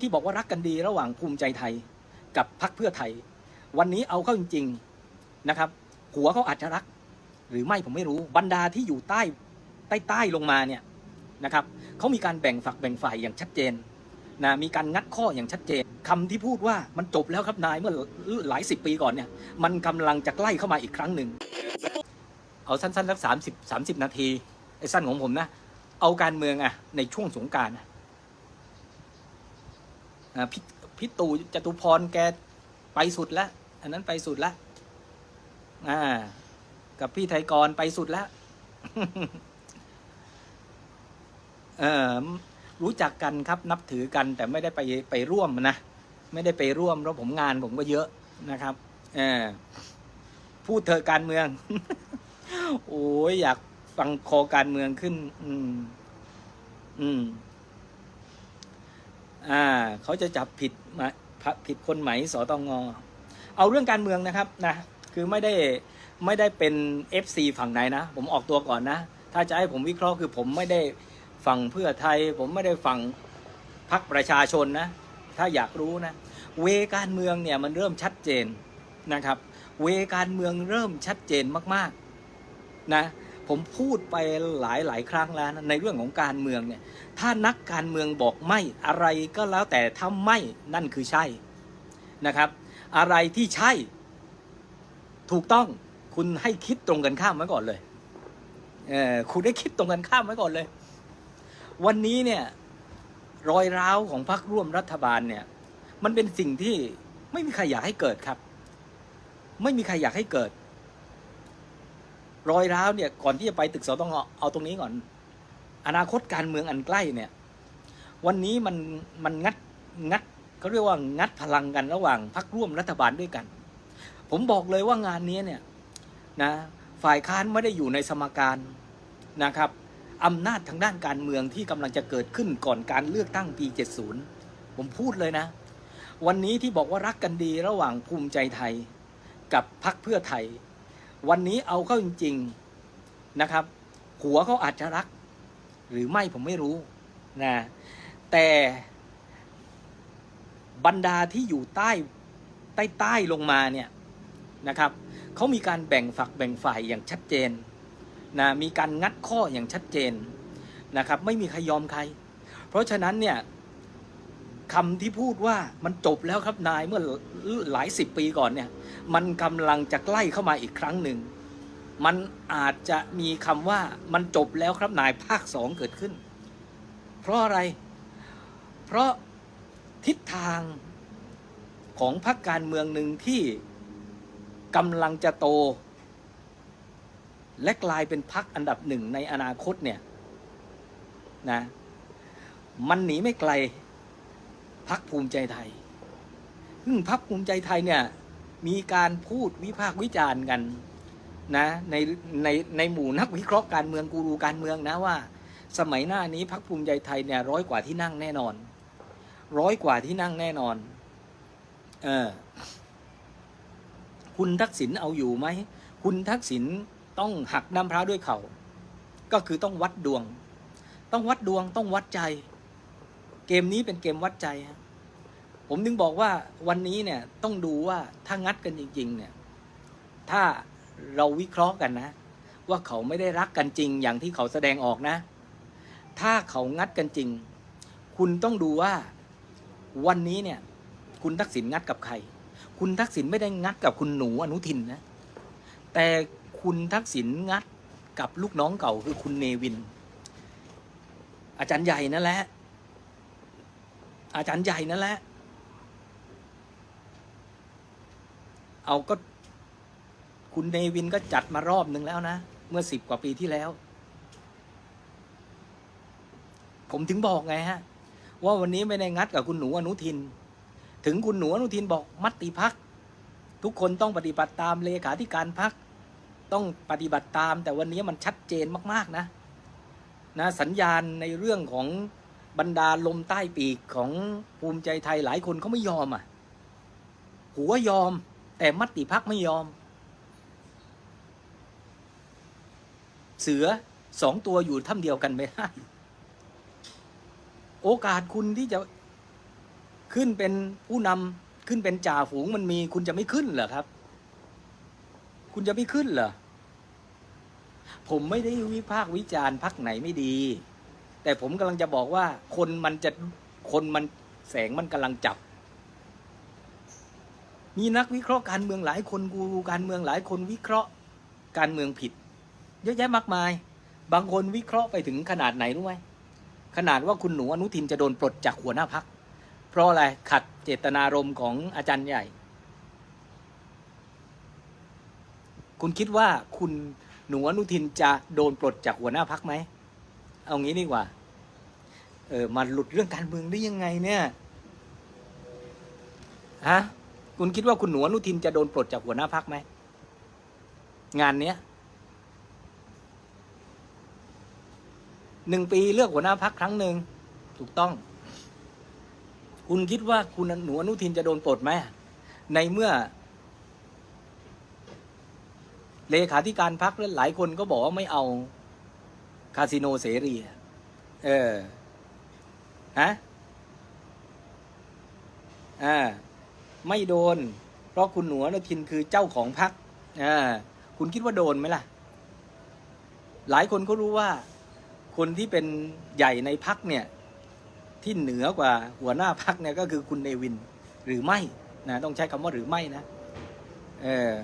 ที่บอกว่ารักกันดีระหว่างภูมิใจไทยกับพรรคเพื่อไทย วันนี้เอาเข้าจริงๆนะครับ หัวเขาอาจจะรัก หรือไม่ผมไม่รู้บรรดาที่อยู่ใต้ใต้ใต้ลงมาเนี่ยนะครับเขามีการแบ่งฝักแบ่งฝ่ายอย่างชัดเจนนะมีการงัดข้ออย่างชัดเจนคำที่พูดว่ามันจบแล้วครับนายเมื่อหลายสิบปีก่อนเนี่ย มันกำลังจะใกล้เข้ามาอีกครั้งหนึ่งเอาสั้นๆสักสามสิบสามสิบนาทีไอ้สั้นของผมนะเอาการเมืองอะในช่วงสงการอะ พี่พี่ตู่จตุพรแกไปสุดแล้วอันนั้นไปสุดแล้วอ่า กับพี่ไทยกรไปสุดแล้วเออรู้จักกันครับนับถือกันแต่ไม่ได้ไปไปร่วมนะไม่ได้ไปร่วมเพราะผมงานผมก็เยอะนะครับเออพูดเถอการเมือง โอ้ยอยากฟังคอการเมืองขึ้น อืม อืม อ่าเขาจะจับผิดมาผิดคนไหมสตงเอาเรื่องการเมืองนะครับนะคือไม่ได้ไม่ได้เป็น FC ฝั่งไหนนะ ผมออกตัวก่อนนะ ถ้าจะให้ผมวิเคราะห์คือผมไม่ได้ฝั่งเพื่อไทย ผมไม่ได้ฝั่งพรรคประชาชนนะ ถ้าอยากรู้นะ เวการเมืองเนี่ยมันเริ่มชัดเจนนะครับ เวการเมืองเริ่มชัดเจนมากๆนะ ผมพูดไปหลายหลายครั้งแล้วนะในเรื่องของการเมืองเนี่ยถ้านักการเมืองบอกไม่อะไรก็แล้วแต่ถ้าไม่นั่นคือใช่นะครับ อะไรที่ใช่ ถูกต้องคุณให้คิดตรงกันข้ามไว้ก่อนเลยเออคุณได้คิดตรงกันข้ามไว้ก่อนเลย วันนี้เนี่ยรอยร้าวของพรรคร่วมรัฐบาลเนี่ย มันเป็นสิ่งที่ไม่มีใครอยากให้เกิดครับ ไม่มีใครอยากให้เกิด รอยร้าวเนี่ยก่อนที่จะไปตึกสต้องเอาตรงนี้ก่อน อนาคตการเมืองอันใกล้เนี่ย วันนี้มันมันงัดงัดเขาเรียกว่างัดพลังกันระหว่างพรรคร่วมรัฐบาลด้วยกัน ผมบอกเลยว่างานนี้เนี่ยนะฝ่ายค้านไม่ได้อยู่ในสมการนะครับอำนาจทางด้านการเมืองที่กำลังจะเกิดขึ้นก่อนการเลือกตั้งปี 70 ผมพูดเลยนะ วันนี้ที่บอกว่ารักกันดีระหว่างภูมิใจไทย กับพรรคเพื่อไทย วันนี้เอาเข้าจริง ๆนะครับ หัวเขาอาจจะรัก หรือไม่ผมไม่รู้นะแต่บรรดาที่อยู่ใต้ใต้ใต้ลงมาเนี่ยนะครับเขามีการแบ่งฝักแบ่งฝ่ายอย่างชัดเจนนะมีการงัดข้ออย่างชัดเจนนะครับ ไม่มีใครยอมใคร เพราะฉะนั้นเนี่ยคำที่พูดว่ามันจบแล้วครับนายเมื่อหลายสิบปีก่อนเนี่ย มันกำลังจะใกล้เข้ามาอีกครั้งหนึ่ง มันอาจจะมีคำว่ามันจบแล้วครับนายภาคสองเกิดขึ้น เพราะอะไร เพราะทิศทางของพรรคการเมืองหนึ่งที่กำลังจะโต และกลายเป็นพรรคอันดับหนึ่งในอนาคตเนี่ยนะมันหนีไม่ไกลพรรคภูมิใจไทยซึ่งพรรคภูมิใจไทยเนี่ย มีการพูดวิพากษ์วิจารณ์กันนะในในในหมู่นักวิเคราะห์การเมืองกูรูการเมืองนะว่า สมัยหน้านี้พรรคภูมิใจไทยเนี่ยร้อยกว่าที่นั่งแน่นอน ร้อยกว่าที่นั่งแน่นอนเออคุณทักษิณเอาอยู่ไหม คุณทักษิณต้องหักน้ำพร้าวด้วยเขา่าก็คือต้องวัดดวง ต้องวัดดวงต้องวัดใจ เกมนี้เป็นเกมวัดใจฮะ ผมนึงบอกว่าวันนี้เนี่ยต้องดูว่าถ้างัดกันจริง ๆ เนี่ย ถ้าเราวิเคราะห์กันนะ ว่าเขาไม่ได้รักกันจริง อย่างที่เขาแสดงออกนะ ถ้าเขางัดกันจริง คุณต้องดูว่าวันนี้เนี่ย คุณทักษิณงัดกับใคร คุณทักษิณไม่ได้งัดกับคุณหนูอนุทินนะ แต่คุณทักษิณงัดกับลูกน้องเก่าคือคุณเนวิน อาจารย์ใหญ่นั่นแหละอาจารย์ใหญ่นั่นแหละ เอาก็ คุณเนวินก็จัดมารอบหนึ่งแล้วนะ เมื่อสิบกว่าปีที่แล้ว ผมถึงบอกไงฮะ ว่าวันนี้ไม่ได้งัดกับคุณหนูอนุทิน ถึงคุณหนูอนุทินบอกมตติพัก ทุกคนต้องปฏิบัติตามเลขาธิการพัก ต้องปฏิบัติตาม แต่วันนี้มันชัดเจนมาก ๆนะ นะสัญญาณในเรื่องของบรรดาลมใต้ปีกของภูมิใจไทยหลายคนเขาไม่ยอมอะ หัวยอม แต่มัตติพักไม่ยอม เสือสองตัวอยู่ถ้ำเดียวกันไม่ได้โอกาสคุณที่จะขึ้นเป็นผู้นำขึ้นเป็นจ่าฝูงมันมีคุณจะไม่ขึ้นเหรอครับ คุณจะไม่ขึ้นเหรอผมไม่ได้วิพากษ์วิจารณ์พักไหนไม่ดี แต่ผมกำลังจะบอกว่าคนมันจะคนมันแสงมันกำลังจับ มีนักวิเคราะห์การเมืองหลายคนกูรูการเมืองหลายคนวิเคราะห์การเมืองผิด เยอะแยะมากมาย บางคนวิเคราะห์ไปถึงขนาดไหนรู้ไหมขนาดว่าคุณหนูอนุทินจะโดนปลดจากหัวหน้าพัก เพราะอะไรขัดเจตนารมณ์ของอาจารย์ใหญ่ คุณคิดว่าคุณหนูอนุทินจะโดนปลดจากหัวหน้าพักไหม เอางี้ดีกว่า เออมาหลุดเรื่องการเมืองได้ยังไงเนี่ย ฮะ คุณคิดว่าคุณหนูอนุทินจะโดนปลดจากหัวหน้าพักไหม งานเนี้ยหนึ่งปีเลือกหัวหน้าพักครั้งหนึ่งถูกต้อง คุณคิดว่าคุณหนูอนุทินจะโดนปลดไหมในเมื่อ เลขาธิการพักหลายคนก็บอกว่าไม่เอา คาสิโนเสรีเออฮะอ่า ไม่โดน เพราะคุณหนูอนุทินคือเจ้าของพักอ่าคุณคิดว่าโดนไหมล่ะ หลายคนก็รู้ว่า คนที่เป็นใหญ่ในพักเนี่ย ที่เหนือกว่าหัวหน้าพักเนี่ยก็คือคุณเนวิน หรือไม่นะต้องใช้คำว่าหรือไม่นะ เออ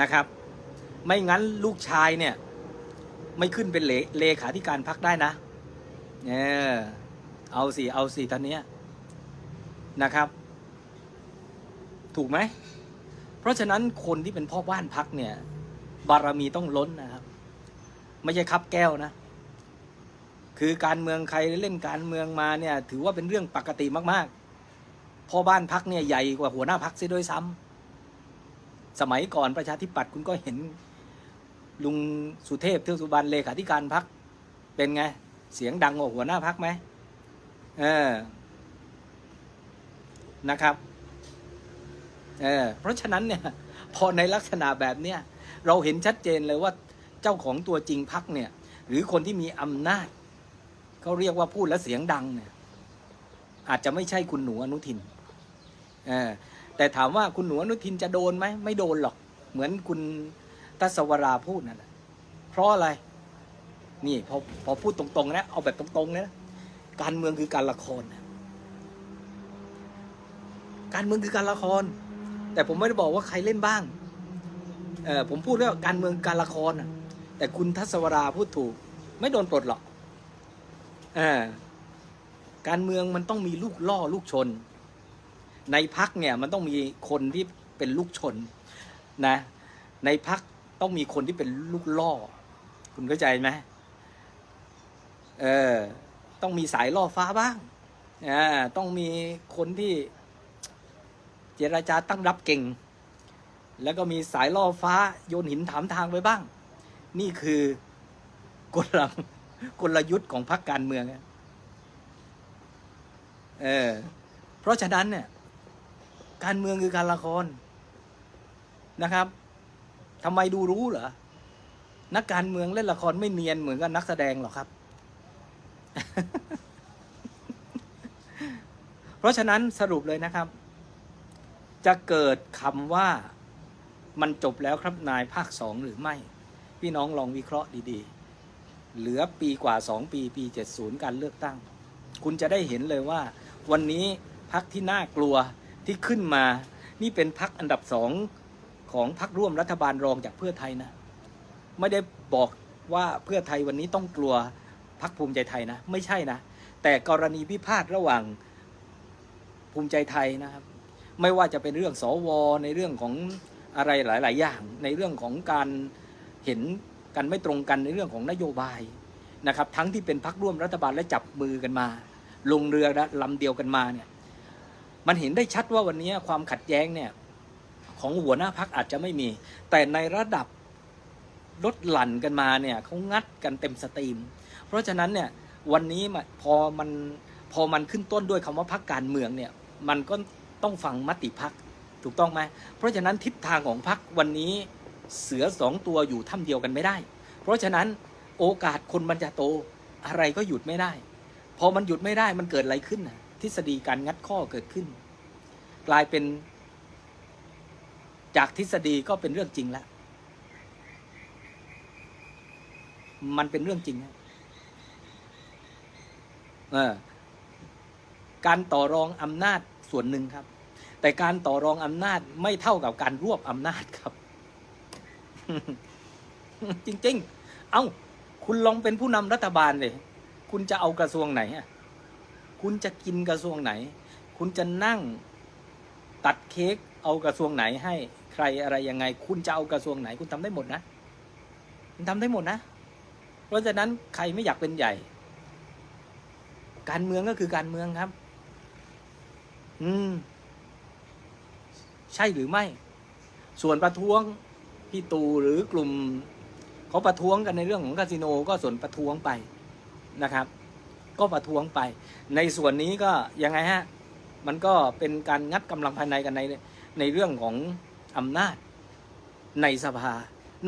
นะครับ ไม่งั้นลูกชายเนี่ย ไม่ขึ้นเป็นเลเลขาธิการพักได้นะเออเอาสิ เอาสิท่านเนี้ยนะครับ ถูกไหม เพราะฉะนั้นคนที่เป็นพ่อบ้านพักเนี่ย บารมีต้องล้นนะครับ ไม่ใช่คับแก้วนะ คือการเมืองใครเล่นการเมืองมาเนี่ย ถือว่าเป็นเรื่องปกติมากๆ พ่อบ้านพักเนี่ยใหญ่กว่าหัวหน้าพักเสียด้วยซ้ำสมัยก่อนประชาธิปัตย์คุณก็เห็นลุงสุเทพเทือกสุบรรณเลขาธิการพักเป็นไง เสียงดังกว่าหัวหน้าพักไหมเออนะครับ เออเพราะฉะนั้นเนี่ยพอในลักษณะแบบเนี้ยเราเห็นชัดเจนเลยว่าเจ้าของตัวจริงพักเนี่ย หรือคนที่มีอำนาจเขาเรียกว่าพูดแล้วเสียงดังเนี่ยอาจจะไม่ใช่คุณหนูอนุทินเออแต่ถามว่าคุณหนูอนุทินจะโดนไหมไม่โดนหรอก เหมือนคุณทัศวราพูดนั่นแหละเพราะอะไร นี่พอพอพูดตรงๆนะเอาแบบตรงๆเลยนะการเมืองคือการละคร การเมืองคือการละคร แต่ผมไม่ได้บอกว่าใครเล่นบ้างเออผมพูดว่าการเมืองการละครนะแต่คุณทัศวราพูดถูก ไม่โดนปลดหรอกเออการเมืองมันต้องมีลูกล่อลูกชน ในพักเนี่ยมันต้องมีคนที่เป็นลูกชนนะ ในพักต้องมีคนที่เป็นลูกล่อ คุณเข้าใจไหมเออต้องมีสายล่อฟ้าบ้างอ่าต้องมีคนที่ เจรจาตั้งรับเก่ง แล้วก็มีสายล่อฟ้าโยนหินถามทางไปบ้าง นี่คือกลกลยุทธ์ของพรรคการเมืองเออเพราะฉะนั้นเนี่ยการเมืองคือการละครนะครับทำไมดูรู้เหรอนักการเมืองเล่นละครไม่เนียนเหมือนกับนักแสดงหรอกครับ เพราะฉะนั้นสรุปเลยนะครับ จะเกิดคำว่ามันจบแล้วครับนายภาคสองหรือไม่ พี่น้องลองวิเคราะห์ดีๆ เหลือปีกว่าสองปีปี 70 การเลือกตั้ง คุณจะได้เห็นเลยว่า วันนี้พักที่น่ากลัวที่ขึ้นมา นี่เป็นพักอันดับสองของพักร่วมรัฐบาลรองจากเพื่อไทยนะ ไม่ได้บอกว่าเพื่อไทยวันนี้ต้องกลัวพักภูมิใจไทยนะ ไม่ใช่นะ แต่กรณีพิพาทระหว่างภูมิใจไทยนะครับ ไม่ว่าจะเป็นเรื่องสวในเรื่องของอะไรหลาย ๆ อย่าง ในเรื่องของการเห็นกันไม่ตรงกันในเรื่องของนโยบายนะครับ ทั้งที่เป็นพักร่วมรัฐบาลและจับมือกันมา ลงเรือลำเดียวกันมาเนี่ยมันเห็นได้ชัดว่าวันนี้ความขัดแย้งเนี่ยของหัวหน้าพักอาจจะไม่มี แต่ในระดับลดหลั่นกันมาเนี่ยเขางัดกันเต็มสตรีม เพราะฉะนั้นเนี่ยวันนี้มาพอมันพอมันขึ้นต้นด้วยคำว่าพักการเมืองเนี่ยมันก็ ต้องฟังมติพักถูกต้องไหมเพราะฉะนั้นทิศทางของพักวันนี้เสือสองตัวอยู่ถ้ำเดียวกันไม่ได้ เพราะฉะนั้นโอกาสคนมันจะโตอะไรก็หยุดไม่ได้ พอมันหยุดไม่ได้มันเกิดอะไรขึ้นนะทฤษฎีการงัดข้อเกิดขึ้น กลายเป็น จากทฤษฎีก็เป็นเรื่องจริงแล้ว มันเป็นเรื่องจริงนะการต่อรองอำนาจ ส่วนหนึ่งครับ แต่การต่อรองอำนาจไม่เท่ากับการรวบอำนาจครับ จริง ๆ เอา้า คุณลองเป็นผู้นำรัฐบาลเลยคุณจะเอากระทรวงไหนอะคุณจะกินกระทรวงไหน คุณจะนั่งตัดเค้กเอากระทรวงไหนให้ใครอะไรยังไง คุณจะเอากระทรวงไหน คุณทำได้หมดนะคุณทำได้หมดนะ เพราะฉะนั้นใครไม่อยากเป็นใหญ่ การเมืองก็คือการเมืองครับ อืม ใช่หรือไม่ ส่วนประท้วงพี่ตูหรือกลุ่มเขาประท้วงกันในเรื่องของคาสิโนก็ส่วนประท้วงไปนะครับ ก็ประท้วงไป ในส่วนนี้ก็ยังไงฮะ มันก็เป็นการงัดกำลังภายในกันในในเรื่องของอำนาจ ในสภา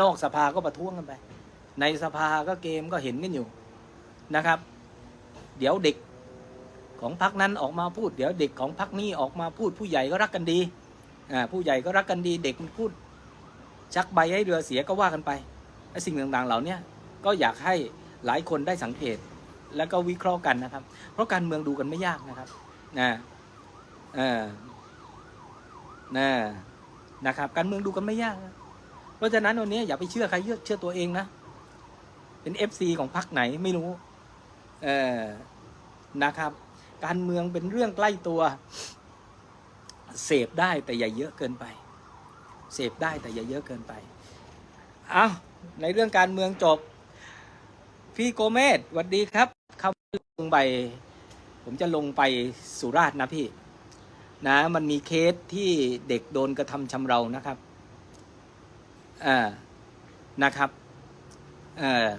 นอกสภาก็ประท้วงกันไป ในสภาก็เกมก็เห็นกันอยู่นะครับ เดี๋ยวเด็ก ของพรรคนั้นออกมาพูด เดี๋ยวเด็กของพรรคนี้ออกมาพูดผู้ใหญ่ก็รักกันดีผู้ใหญ่ก็รักกันดี เด็กมันพูด ชักใบให้เรือเสียก็ว่ากันไปไอ้สิ่งต่างๆเหล่านี้ก็อยากให้หลายคนได้สังเกตแล้วก็วิเคราะห์กันนะครับ เพราะการเมืองดูกันไม่ยากนะครับนะเออนะนะครับ การเมืองดูกันไม่ยาก เพราะฉะนั้นวันนี้อย่าไปเชื่อใครเชื่อเชื่อตัวเองนะเป็นเอฟซีของพรรคไหนไม่รู้ เออนะครับ การเมืองเป็นเรื่องใกล้ตัว เสพได้แต่อย่าเยอะเกินไป เสพได้แต่อย่าเยอะเกินไป เอาในเรื่องการเมืองจบ พี่โกเมศสวัสดีครับเขาลงไป ผมจะลงไปสุราษฎร์นะพี่ นะ มันมีเคสที่เด็กโดนกระทำชำเรานะครับอ่านะครับเอ่อ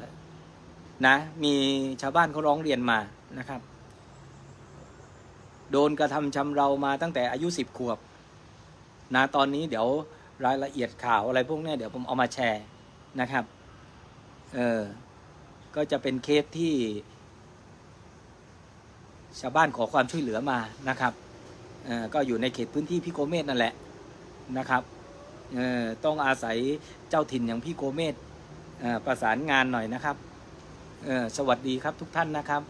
นะ มีชาวบ้านเขาร้องเรียนมานะครับ โดนกระทำชำเรามาตั้งแต่อายุสิบขวบนะตอนนี้เดี๋ยวรายละเอียดข่าวอะไรพวกนี้เดี๋ยวผมเอามาแชร์นะครับเออก็จะเป็นเคสที่ ชาวบ้านขอความช่วยเหลือมานะครับเออก็อยู่ในเขตพื้นที่พี่โกเมศนั่นแหละนะครับเออต้องอาศัยเจ้าถิ่นอย่างพี่โกเมศเอ่อประสานงานหน่อยนะครับเออสวัสดีครับทุกท่านนะครับ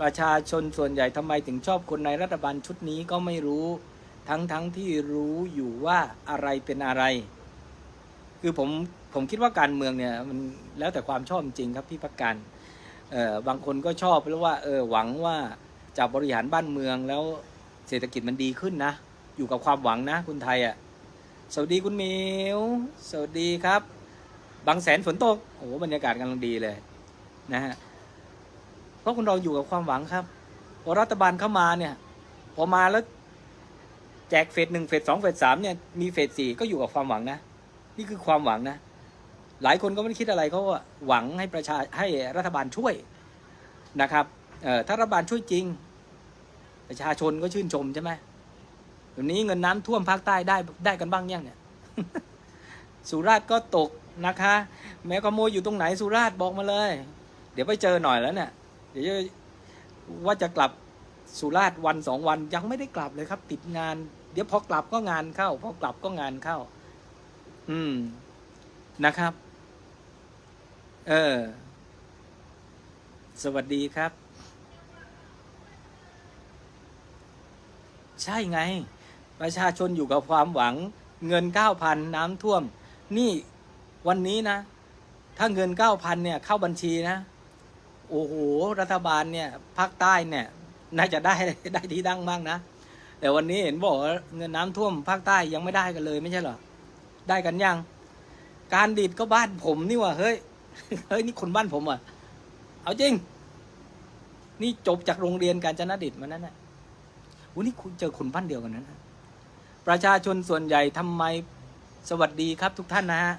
ประชาชนส่วนใหญ่ทำไมถึงชอบคนในรัฐบาลชุดนี้ก็ไม่รู้ทั้งทั้งที่รู้อยู่ว่าอะไรเป็นอะไร คือผมผมคิดว่าการเมืองเนี่ยมันแล้วแต่ความชอบจริงครับพี่พักการเอ่อบางคนก็ชอบเพราะว่าเออหวังว่าจะบริหารบ้านเมืองแล้วเศรษฐกิจมันดีขึ้นนะ อยู่กับความหวังนะคุณไทยอะ่ะสวัสดีคุณหมิวสวัสดีครับ บางแสนฝนตกโอ้โหบรรยากาศกำลังดีเลยนะฮะ ราะคุณเราอยู่กับความหวังครับพอรัฐบาลเข้ามาเนี่ย พอมาแล้ว แจกเฟสหนึ่งเฟสสองเฟสสามเนี่ยมีเฟสสี่ก็อยู่กับความหวังนะ นี่คือความหวังนะ หลายคนก็ไม่ได้คิดอะไรเขาว่าหวังให้ประชาให้รัฐบาลช่วยนะครับเอ่อถ้ารัฐบาลช่วยจริง ประชาชนก็ชื่นชมใช่ไหมวันนี้เงินน้ำท่วมภาคใต้ได้ได้กันบ้างยังเนี่ยสุราษฎร์ก็ตกนะคะ แม้ขโมยอยู่ตรงไหนสุราษฎร์บอกมาเลย เดี๋ยวไปเจอหน่อยแล้วเนี่ย ดี๋ยวว่าจะกลับสุราษฎร์วันสองวันยังไม่ได้กลับเลยครับ ติดงาน เดี๋ยวพอกลับก็งานเข้าพอกลับก็งานเข้า อืมนะครับ เออ สวัสดีครับ ใช่ไง ประชาชนอยู่กับความหวัง เงินเก้าพันน้ำท่วม นี่วันนี้นะ ถ้าเงินเก้าพันเนี่ย เข้าบัญชีนะ โอ้โหรัฐบาลเนี่ยภาคใต้เนี่ย น่าจะได้ได้ที่ดังมากนะแต่วันนี้เห็นบอกเงินน้ำท่วมภาคใต้ยังไม่ได้กันเลยไม่ใช่เหรอได้กันยังการดีดก็บ้านผมนี่ว่าเฮ้ยเฮ้ยนี่คนบ้านผมอะ เอาจริง นี่จบจากโรงเรียนการจนดิตมานั่นแหละวันนี้คุณเจอคนบ้านเดียวกันนั้นนะประชาชนส่วนใหญ่ทำไมสวัสดีครับทุกท่านนะฮะ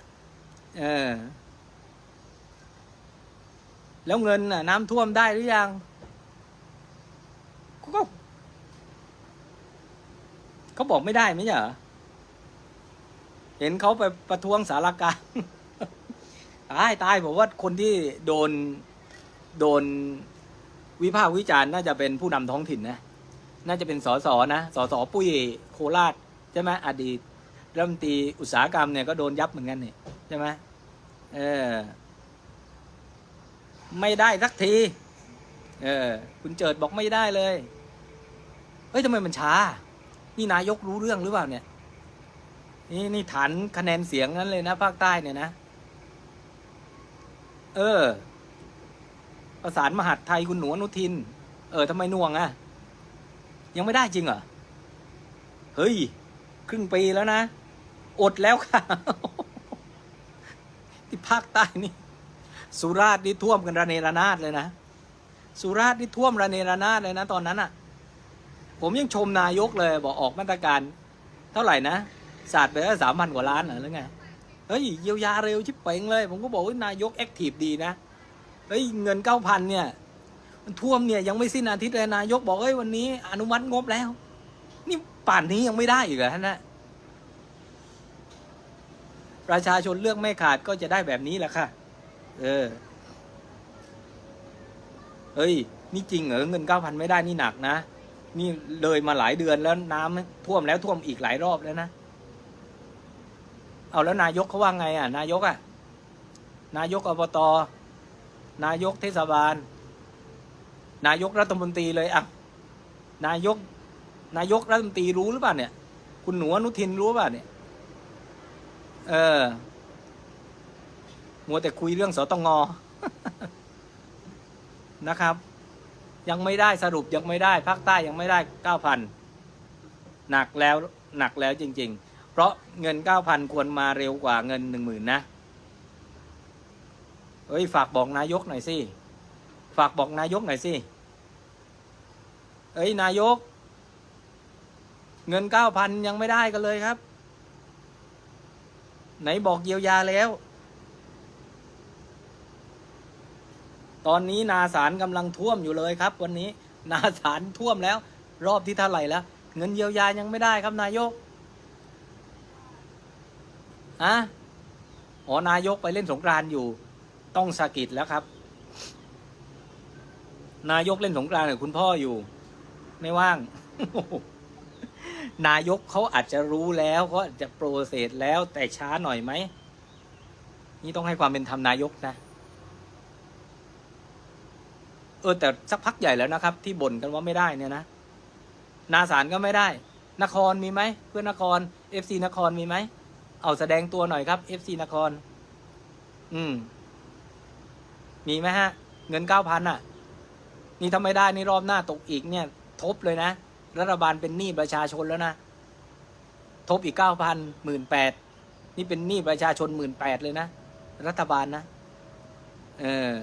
เออ แล้วเงินน่ะ น้ำท่วมได้หรือยังก็เขาบอกไม่ได้ไหม่ใช่เหรอเห็นเขาไปประท้วงสารกลารตายตายผมว่าคนที่โดนโดนวิพากษ์วิจารณ์น่าจะเป็นผู้นำท้องถิ่นนะน่าจะเป็นสสนะสสปุ้ยโคราชใช่ไหมอดีตรัฐมนตรีอุตสาหกรรมเนี่ยก็โดนยับเหมือนกันเนี่ยใช่ไหมเออ ไม่ได้สักที เออ คุณเจิดบอกไม่ได้เลย เฮ้ยทำไมมันช้า นี่นายกรู้เรื่องหรือเปล่าเนี่ย นี่นี่ฐานคะแนนเสียงนั้นเลยนะภาคใต้เนี่ยนะ เออ ประสานมหาดไทยคุณหนูอนุทิน เออทำไมน่วงอะยังไม่ได้จริงเหรอ เฮ้ย ครึ่งปีแล้วนะ อดแล้วค่ะ ที่ภาคใต้นี่ สุราษฎร์นี่ท่วมกันระเนระนาดเลยนะ สุราษฎร์นี่ท่วมระเนระนาดเลยนะ ตอนนั้นอะผมยังชมนายกเลย บอกออกมาตรการ เท่าไหร่นะศาสตร์ไปแล้วสามพันกว่าล้านเหรอหรือไงเฮ้ยเยียวยาเร็วชิบเป่งเลย ผมก็บอกว่านายกแอคทีฟดีนะเฮ้ยเงินเก้าพันเนี่ย มันท่วมเนี่ยยังไม่สิ้นอาทิตย์เลยนายกบอกเอ้ยวันนี้ อนุมัติงบแล้ว นี่ป่านนี้ยังไม่ได้อีกเหรอฮะนะประชาชนเลือกไม่ขาดก็จะได้แบบนี้แหละค่ะ เออ เฮ้ย นี่จริงเหรอเงินเก้าพันไม่ได้นี่หนักนะ นี่เลยมาหลายเดือนแล้วน้ำท่วมแล้วท่วมอีกหลายรอบแล้วนะ เอาแล้วนายกเขาว่าไง อะ นายกอะ นายกอบต นายกเทศบาล นายกรัฐมนตรีเลยอะ นายก นายกรัฐมนตรีรู้หรือเปล่าเนี่ย คุณหนูอนุทินรู้เปล่าเนี่ย เออ มัวแต่คุยเรื่องสตงนะครับ ยังไม่ได้สรุปยังไม่ได้ภาคใต้ยังไม่ได้เก้าพันหนักแล้วหนักแล้วจริง ๆ เพราะเงินเก้าพันควรมาเร็วกว่าเงินหนึ่งหมื่นนะเอ้ยฝากบอกนายกหน่อยสิฝากบอกนายกหน่อยสิเอ้ยนายก เงินเก้าพันยังไม่ได้กันเลยครับ ไหนบอกเยียวยาแล้ว ตอนนี้นาสารกำลังท่วมอยู่เลยครับ วันนี้นาสารท่วมแล้ว รอบที่เท่าไหร่แล้ว เงินเยียวยายังไม่ได้ครับนายกอะอ๋อนายกไปเล่นสงกรานอยู่ ต้องสะกิดแล้วครับ นายกเล่นสงกรานกับคุณพ่ออยู่ ไม่ว่าง นายกเขาอาจจะรู้แล้วเขาจะโปรเซสแล้วแต่ช้าหน่อยไหมนี่ต้องให้ความเป็นธรรมนายกนะ เออแต่สักพักใหญ่แล้วนะครับ ที่บ่นกันว่าไม่ได้เนี่ยนะนาสารก็ไม่ได้ นครมีไหมเพื่อนนครเอฟซีนครมีไหมเอาแสดงตัวหน่อยครับเอฟซีนคร อืม มีไหมฮะ เงินเก้าพันอะ นี่ถ้าไม่ได้นี่รอบหน้าตกอีกเนี่ย ทบเลยนะรัฐบาลเป็นหนี้ประชาชนแล้วนะทบอีกเก้าพันหมื่นแปดนี่เป็นหนี้ประชาชนหมื่นแปดเลยนะรัฐบาลนะ เออ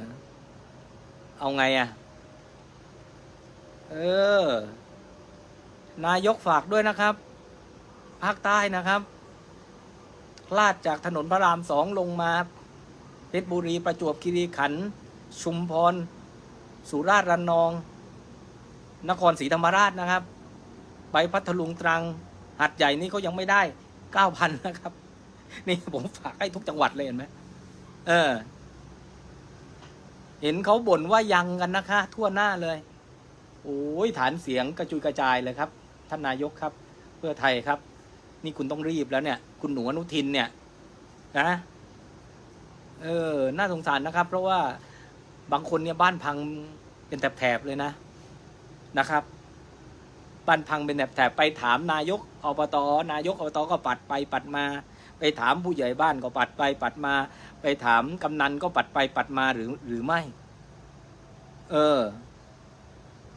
เอาไงอะ่ะ เออ นายกฝากด้วยนะครับ ภาคใต้นะครับ ลาดจากถนนพระรามสองลงมาเพชรบุรีประจวบคีรีขันธ์ชุมพร สุราษฎร์ระนอง นครศรีธรรมราชนะครับ ไปพัทลุงตรัง หัดใหญ่นี่เขายังไม่ได้เก้าพันนะครับ นี่ผมฝากให้ทุกจังหวัดเลยเห็นไหมเออ เห็นเขาบ่นว่ายังกันนะคะ ทั่วหน้าเลย โอ้ยฐานเสียงกระจุยกระจายเลยครับ ท่านนายกครับ เพื่อไทยครับ นี่คุณต้องรีบแล้วเนี่ย คุณหนูอนุทินเนี่ยนะเออน่าสงสารนะครับ เพราะว่าบางคนเนี่ยบ้านพังเป็นแถบๆเลยนะนะครับบ้านพังเป็นแถบๆไปถามนายกอบตนายกอบตก็ปัดไปปัดมา ไปถามผู้ใหญ่บ้านก็ปัดไปปัดมา ไปถามกำนันก็ปัดไปปัดมาหรือหรือไม่ เออ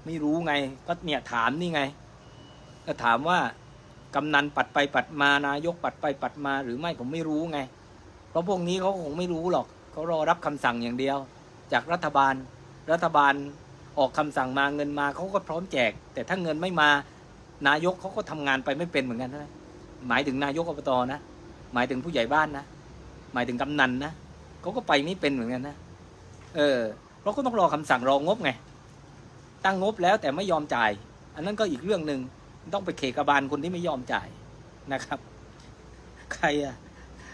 ไม่รู้ไง ก็เนี่ยถามนี่ไงก็ถามว่ากำนันปัดไปปัดมานายกปัดไปปัดมาหรือไม่ผมไม่รู้ไง เพราะพวกนี้เขาคงไม่รู้หรอกเขารอรับคำสั่งอย่างเดียว จากรัฐบาล รัฐบาลออกคำสั่งมาเงินมาเขาก็พร้อมแจก แต่ถ้าเงินไม่มานายกเขาก็ทำงานไปไม่เป็นเหมือนกันนะหมายถึงนายกอบตนะ หมายถึงผู้ใหญ่บ้านนะ หมายถึงกำนันนะเขาก็ไปไม่เป็นเหมือนกันนะ เออ เราก็ต้องรอคำสั่งรองบไง ตั้งงบแล้วแต่ไม่ยอมจ่าย อันนั้นก็อีกเรื่องหนึ่งต้องไปเขกบาลคนที่ไม่ยอมจ่ายนะครับ ใครอะ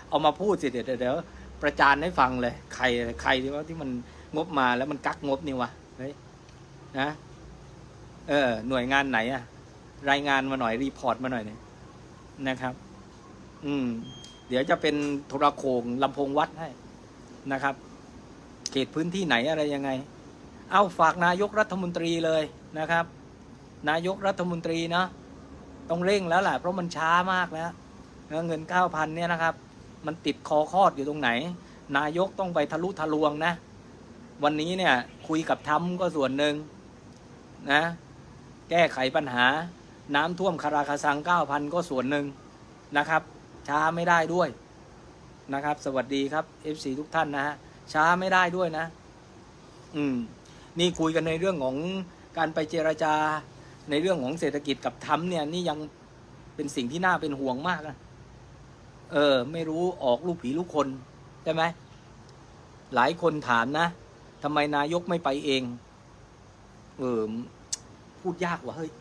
เอามาพูดสิเดี๋ยวเดี๋ยวประจานให้ฟังเลย ใครใครที่ว่าที่มันงบมาแล้วมันกักงบนี่วะเฮ้ยนะเออ หน่วยงานไหนอะรายงานมาหน่อยรีพอร์ตมาหน่อยเนี่ยนะครับ อืม เดี๋ยวจะเป็นโทรโขงลำโพงวัดให้นะครับ เขตพื้นที่ไหนอะไรยังไง เอาฝากนายกรัฐมนตรีเลยนะครับ นายกรัฐมนตรีนะต้องเร่งแล้วแหละเพราะมันช้ามากแล้วเงินเก้าพันเนี่ยนะครับ มันติดคอคอดอยู่ตรงไหน นายกต้องไปทะลุทะลวงนะ วันนี้เนี่ยคุยกับทำก็ส่วนหนึ่งนะแก้ไขปัญหาน้ำท่วมคาราคาซังเก้าพันก็ส่วนหนึ่งนะครับ ช้าไม่ได้ด้วยนะครับ สวัสดีครับ FC ทุกท่านนะฮะช้าไม่ได้ด้วยนะ อืม นี่คุยกันในเรื่องของการไปเจรจาในเรื่องของเศรษฐกิจกับทำเนี่ย นี่ยังเป็นสิ่งที่น่าเป็นห่วงมากนะเออ ไม่รู้ออกลูกผีลูกคนใช่ไหมหลายคนถามนะทำไมนายกไม่ไปเอง เออพูดยากว่ะเฮ้ย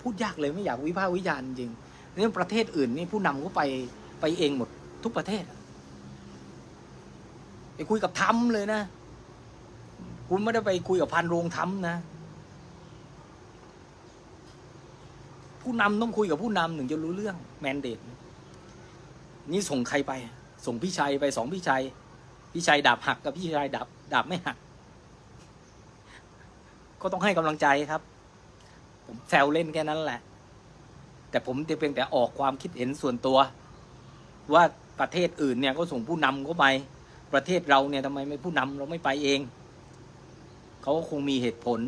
พูดยากเลยไม่อยากวิพากษ์วิจารณ์จริง เรื่องประเทศอื่นนี่ผู้นำก็ไปไปเองหมดทุกประเทศไปคุยกับทำเลยนะ คุณไม่ได้ไปคุยกับพันโรงทำนะ ผู้นำต้องคุยกับผู้นำถึงจะรู้เรื่องแมนเดตนี่ส่งใครไป ส่งพี่ชัยไปสองพี่ชัย พี่ชัยดาบหักกับพี่ชัยดาบดาบไม่หัก ก็ต้องให้กำลังใจครับ ผมแซวเล่นแค่นั้นแหละ แต่ผมจะเพียงแต่ออกความคิดเห็นส่วนตัว ว่าประเทศอื่นเนี่ยก็ส่งผู้นำเข้าไป ประเทศเราเนี่ยทำไมไม่ผู้นำเราไม่ไปเอง เขาก็คงมีเหตุผล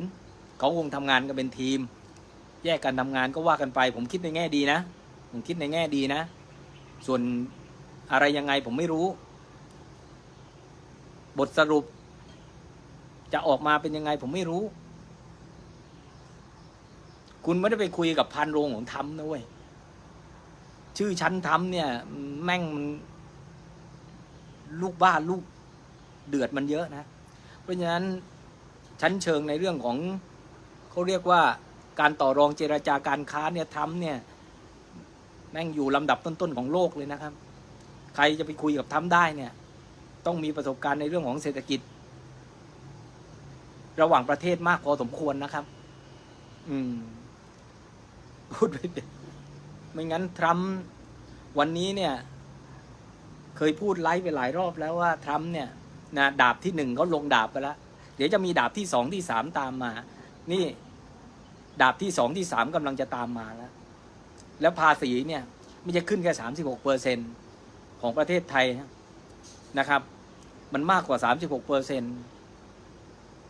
เขาคงทำงานกันเป็นทีม แยกกันทำงานก็ว่ากันไป ผมคิดในแง่ดีนะ ผมคิดในแง่ดีนะ ส่วนอะไรยังไงผมไม่รู้ บทสรุป จะออกมาเป็นยังไงผมไม่รู้ คุณไม่ได้ไปคุยกับพันโรงของทำนะเว้ยชื่อชั้นทำเนี่ย แม่งมันลูกบ้านลูกเดือดมันเยอะนะ เพราะฉะนั้นชั้นเชิงในเรื่องของเขาเรียกว่าการต่อรองเจราจาการค้าเนี่ยทำเนี่ย แม่งอยู่ลำดับต้นๆของโลกเลยนะครับ ใครจะไปคุยกับทำได้เนี่ย ต้องมีประสบการณ์ในเรื่องของเศรษฐกิจ ระหว่างประเทศมากพอสมควรนะครับ อืม พูดไม่เป็นไม่งั้นทรัมป์วันนี้เนี่ย เคยพูดไลฟ์ไปหลายรอบแล้วว่าทรัมป์เนี่ยนะดาบที่หนึ่งเขาลงดาบไปแล้วเดี๋ยวจะมีดาบที่สองที่สามตามมา นี่ ดาบที่สองที่สามกำลังจะตามมาแล้ว แล้วภาษีเนี่ยไม่จะขึ้นแค่สามสิบหกเปอร์เซ็นของประเทศไทยนะครับ มันมากกว่าสามสิบหกเปอร์เซ็น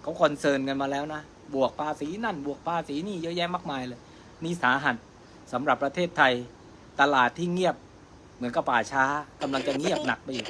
เขาคอนเซิร์นกันมาแล้วนะ บวกภาษีนั่น บวกภาษีนี่เยอะแยะมากมายเลย นี่สาหัสสำหรับประเทศไทย ตลาดที่เงียบเหมือนกับป่าช้ากำลังจะเงียบหนักไปอีก